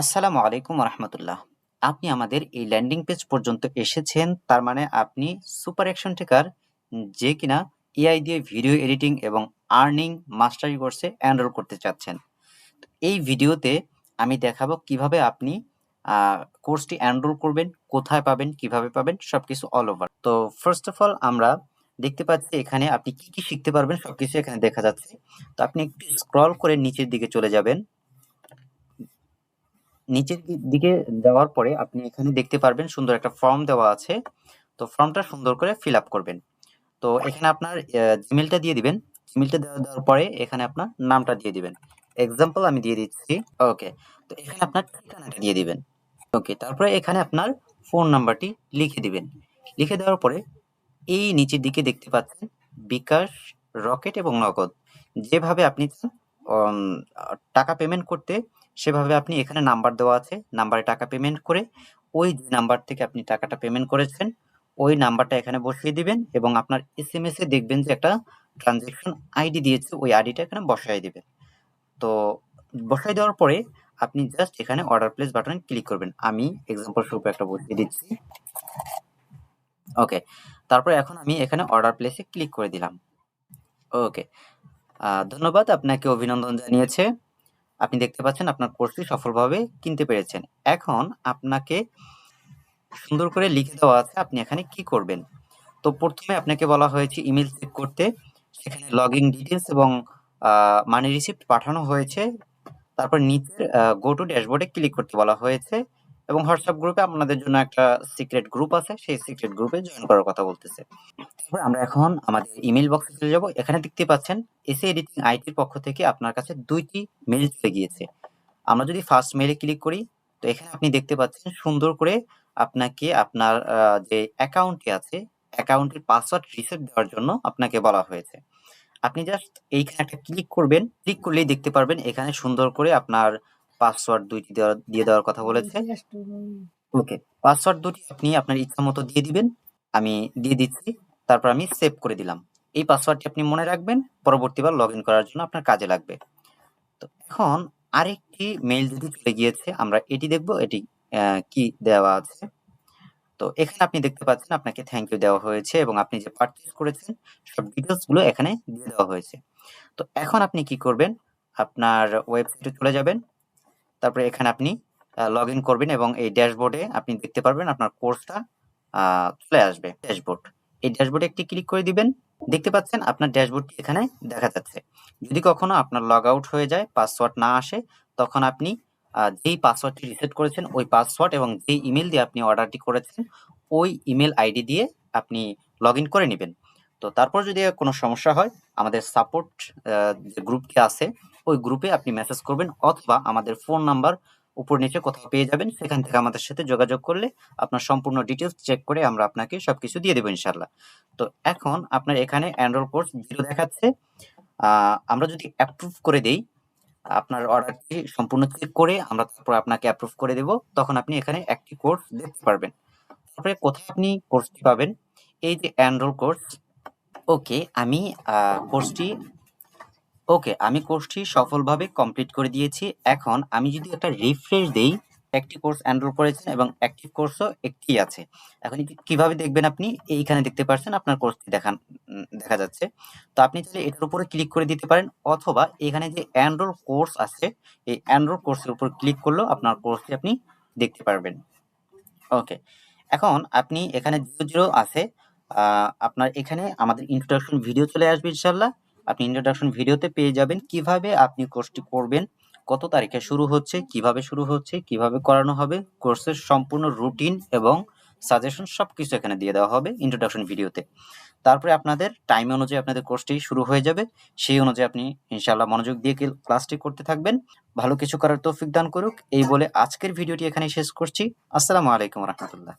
আসসালামু আলাইকুম রহমতুল্লাহ আপনি আমাদের এই ল্যান্ডিং পেজ পর্যন্ত এসেছেন, তার মানে আপনি সুপার অ্যাকশন টেকার যে কিনা এআই দিয়ে ভিডিও এডিটিং এবং আর্নিং, মাস্টারি কোর্সে এনরোল করতে চাচ্ছেন। এই ভিডিওতে আমি দেখাবো কীভাবে আপনি কোর্সটি এনরোল করবেন, কোথায় পাবেন, কীভাবে পাবেন, সবকিছু অল ওভার তো ফার্স্ট অফ অল আমরা দেখতে পাচ্ছি এখানে আপনি কি কি শিখতে পারবেন, সবকিছু এখানে দেখা যাচ্ছে। তো আপনি একটু স্ক্রল করে নিচের দিকে চলে যাবেন। নিচের দিকে যাওয়ার পরে আপনি এখানে দেখতে পারবেন সুন্দর একটা ফর্ম দেওয়া আছে। তো ফর্মটা সুন্দর করে ফিল আপ করবেন। তো এখানে আপনার জিমেলটা দিয়ে দিবেন। জিমেলটা দেওয়া দেওয়ার পরে এখানে আপনার নামটা দিয়ে দিবেন। এক্সাম্পল আমি দিয়ে দিচ্ছি। ওকে তো এখানে আপনার ঠিকানাটা দিয়ে দিবেন। ওকে তারপরে এখানে আপনার ফোন নাম্বারটি লিখে দিবেন। লিখে দেওয়ার পরে এই নিচের দিকে দেখতে পাচ্ছেন বিকাশ রকেট এবং নগদ। যেভাবে আপনি উম, টাকা পেমেন্ট করতে সেভাবে আপনি এখানে নাম্বার দেওয়া আছে নাম্বারে টাকা পেমেন্ট করে ওই যে নাম্বার থেকে আপনি টাকাটা পেমেন্ট করেছেন, ওই নাম্বারটা এখানে বসিয়ে দিবেন এবং আপনার এস এম এস এ দেখবেন যে একটা ট্রানজেকশন আইডি দিয়েছে, ওই আইডিটা এখানে বসাই দিবেন। তো বসাই দেওয়ার পরে আপনি জাস্ট এখানে অর্ডার প্লেস বাটনে ক্লিক করবেন। আমি এক্সাম্পল স্বরূপ একটা বসিয়ে দিচ্ছি। ওকে তারপর এখন আমি এখানে অর্ডার প্লেসে ক্লিক করে দিলাম। ওকে ধন্যবাদ, আপনাকে অভিনন্দন জানিয়েছে। আপনি দেখতে পাচ্ছেন আপনার কোর্সটি সফলভাবে কিনতে পেরেছেন। এখন আপনাকে সুন্দর করে লিখে দেওয়া আছে আপনি এখানে কি করবেন। তো প্রথমে আপনাকে বলা হয়েছে ইমেল চেক করতে। সেখানে লগ ইন ডিটেলস এবং মানি রিসিপ্ট পাঠানো হয়েছে। তারপর নিচের গো টু ড্যাশবোর্ডে ক্লিক করতে বলা হয়েছে। এবং হোয়াটসঅ্যাপ গ্রুপে আপনাদের জন্য একটা সিক্রেট গ্রুপ আছে, সেই সিক্রেট গ্রুপে জয়েন করার কথা বলতেছে। তারপর আমরা এখন আমাদের ইমেল বক্সে চলে যাব। এখানে দেখতে পাচ্ছেন এসে এডিটিং আইটির পক্ষ থেকে আপনার কাছে দুইটি মেল চলে গিয়েছে। আমরা যদি ফার্স্ট মেলে ক্লিক করি, তো এখানে আপনি দেখতে পাচ্ছেন সুন্দর করে আপনাকে আপনার যে অ্যাকাউন্টটি আছে অ্যাকাউন্টের পাসওয়ার্ড রিসেট দেওয়ার জন্য আপনাকে বলা হয়েছে। আপনি জাস্ট এইখানে একটা ক্লিক করবেন। ক্লিক করলেই দেখতে পারবেন এখানে সুন্দর করে আপনার পাসওয়ার্ড দুইটি দেওয়া- দিয়ে দেওয়ার কথা বলেছে। ওকে পাসওয়ার্ড দুটি আপনি আপনার ইচ্ছা মতো দিয়ে দিবেন। আমি দিয়ে দিচ্ছি তারপর আমি সেভ করে দিলাম। এই পাসওয়ার্ডটি আপনি মনে রাখবেন পরবর্তীবার লগ ইন করার জন্য আপনার কাজে লাগবে। তো এখন আরেকটি মেইল যদি চলে গিয়েছে আমরা এটি দেখব এটি কি দেওয়া আছে। তো এখানে আপনি দেখতে পাচ্ছেন আপনাকে থ্যাংক ইউ দেওয়া হয়েছে এবং আপনি যে পারচেজ করেছেন সব ডিটেলসগুলো এখানে দিয়ে দেওয়া হয়েছে। তো এখন আপনি কি করবেন আপনার ওয়েবসাইটে চলে যাবেন তারপরে এখানে আপনি লগ ইন করবেন এবং এই ড্যাশবোর্ডে আপনি দেখতে পারবেন আপনার কোর্সটা চলে আসবে ড্যাশবোর্ড এই ড্যাশবোর্ডে একটি ক্লিক করে দিবেন, দেখতে পাচ্ছেন আপনার ড্যাশবোর্ডটি এখানে দেখা যাচ্ছে। যদি কখনো আপনার লগ আউট হয়ে যায় পাসওয়ার্ড না আসে, তখন আপনি যেই পাসওয়ার্ডটি রিসেট করেছেন, ওই পাসওয়ার্ড এবং যেই ইমেল দিয়ে আপনি অর্ডারটি করেছেন, ওই ইমেল আইডি দিয়ে আপনি লগ ইন করে নেবেন। তো তারপর যদি কোনো সমস্যা হয়, আমাদের সাপোর্ট যে গ্রুপটি আছে ওই গ্রুপে আপনি মেসেজ করবেন অথবা আমাদের ফোন নাম্বার উপর নিচে কোথাও পেয়ে যাবেন, সেখান থেকে আমাদের সাথে যোগাযোগ করলে আপনার সম্পূর্ণ ডিটেলস চেক করে আমরা আপনাকে সবকিছু দিয়ে দেবো ইনশাল্লাহ তো এখন আপনার এখানে অ্যান্ড্রয়েড কোর্স জিরো দেখাচ্ছে। আমরা যদি অ্যাপ্রুভ করে দেই, আপনার অর্ডারটি সম্পূর্ণ চেক করে আমরা তারপর আপনাকে অ্যাপ্রুভ করে দেব, তখন আপনি এখানে একটি কোর্স দেখতে পারবেন। তারপরে কোথায় আপনি কোর্সটি পাবেন? এই যে অ্যান্ড্রয়েড কোর্স ওকে আমি কোর্সটি ওকে আমি কোর্সটি সফলভাবে কমপ্লিট করে দিয়েছি। এখন আমি যদি একটা রিফ্রেশ দেই একটি কোর্স এনরোল করেছেন এবং অ্যাক্টিভ কোর্সও একটি আছে। এখন কীভাবে দেখবেন আপনি? এইখানে দেখতে পাচ্ছেন আপনার কোর্সটি দেখান দেখা যাচ্ছে। তো আপনি চাইলে এটার উপরে ক্লিক করে দিতে পারেন অথবা এখানে যে এনরোল কোর্স আছে, এই এনরোল কোর্সের উপর ক্লিক করলেও আপনার কোর্সটি আপনি দেখতে পারবেন। ওকে এখন আপনি এখানে জিরো জিরো আছে। আপনার এখানে আমাদের ইন্ট্রোডাকশন ভিডিও চলে আসবে ইনশাল্লাহ আপনি ইন্ট্রোডাকশন ভিডিওতে পেয়ে যাবেন কীভাবে আপনি কোর্সটি করবেন, কত তারিখে শুরু হচ্ছে, কীভাবে শুরু হচ্ছে, কীভাবে করানো হবে কোর্সের সম্পূর্ণ রুটিন এবং সাজেশন সবকিছু এখানে দিয়ে দেওয়া হবে ইন্ট্রোডাকশন ভিডিওতে তারপরে আপনাদের টাইম অনুযায়ী আপনাদের কোর্সটি শুরু হয়ে যাবে, সেই অনুযায়ী আপনি ইনশাল্লাহ মনোযোগ দিয়ে ক্লাসটি করতে থাকবেন। ভালো কিছু করার তৌফিক দান করুক, এই বলে আজকের ভিডিওটি এখানে শেষ করছি। আসসালামু আলাইকুম রহমতুল্লাহ।